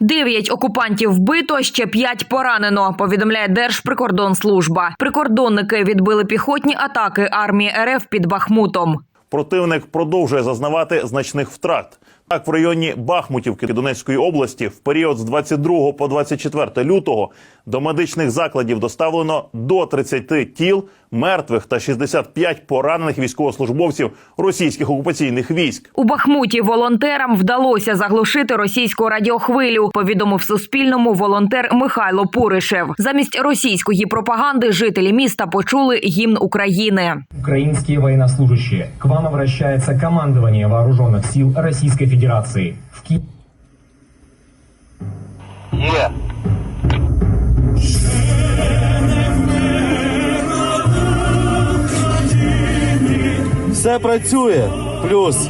Дев'ять окупантів вбито, ще п'ять поранено. Повідомляє Держприкордонслужба. Прикордонники відбили піхотні атаки армії РФ під Бахмутом. Противник продовжує зазнавати значних втрат. Так, в районі Бахмутівки Донецької області в період з 22 по 24 лютого до медичних закладів доставлено до 30 тіл мертвих та 65 поранених військовослужбовців російських окупаційних військ. У Бахмуті волонтерам вдалося заглушити російську радіохвилю. Повідомив Суспільному волонтер Михайло Пуришев. Замість російської пропаганди жителі міста почули гімн України. Украинские военнослужащие, к вам обращается командование вооруженных сил Российской Федерации. В Ки- Yeah. Все працює. Плюс.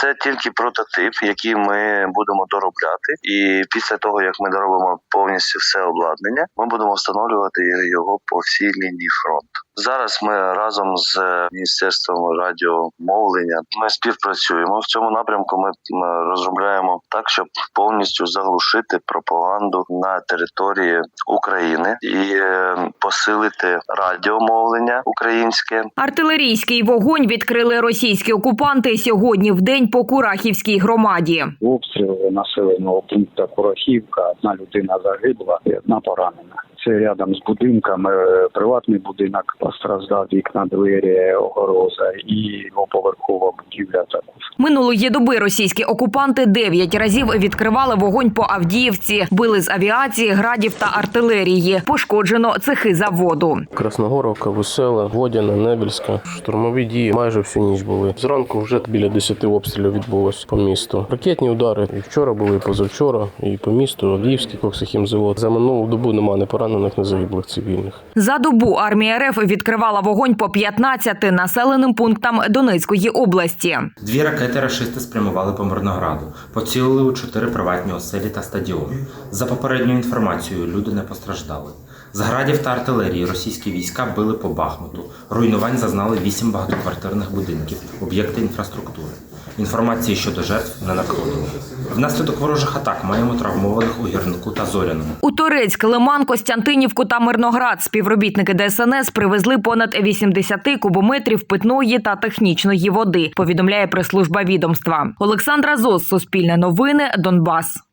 Це тільки прототип, який ми будемо доробляти. І після того, як ми доробимо повністю все обладнання, ми будемо встановлювати його по всій лінії фронту. Зараз ми разом з міністерством радіомовлення ми співпрацюємо в цьому напрямку. Ми розробляємо так, щоб повністю заглушити пропаганду на території України і е, посилити радіомовлення українське Артилерійський вогонь відкрили російські окупанти сьогодні в день по Курахівській громаді. обстріли населеного пункту Курахівка. Одна людина загибла і одна поранена. Це рядом з будинками. е, Приватний будинок постраждав, вікна, двері, огороза і двоповерхова будівля також. Минулої доби російські окупанти дев'ять разів відкривали вогонь по Авдіївці, били з авіації, градів та артилерії. Пошкоджено цехи заводу. Красногоровка, Весела, Водяна, Небільська. Штурмові дії майже всю ніч були. Зранку вже біля 10 обстрілів відбулось по місту. Ракетні удари і вчора були, і позавчора, і по місту, Авдіївський коксохімзавод. За минулу добу нема не поранених, не загиблих цивільних. За добу армія РФ відкривала вогонь по 15 населеним пунктам Донецької області. Дві ракети рашисти спрямували по Мирнограду, поцілили у чотири приватні оселі та стадіони. За попередньою інформацією, люди не постраждали. З градів та артилерії російські війська били по Бахмуту. Руйнувань зазнали вісім багатоквартирних будинків, об'єкти інфраструктури. Інформації щодо жертв не надходило. Внаслідок ворожих атак маємо травмованих у гірнику та зоряному. У Торецьк, Лиман, Костянтинівку та Мирноград співробітники ДСНС привезли понад 80 кубометрів питної та технічної води. Повідомляє прес-служба відомства. Олександра Зос, Суспільне новини, Донбас.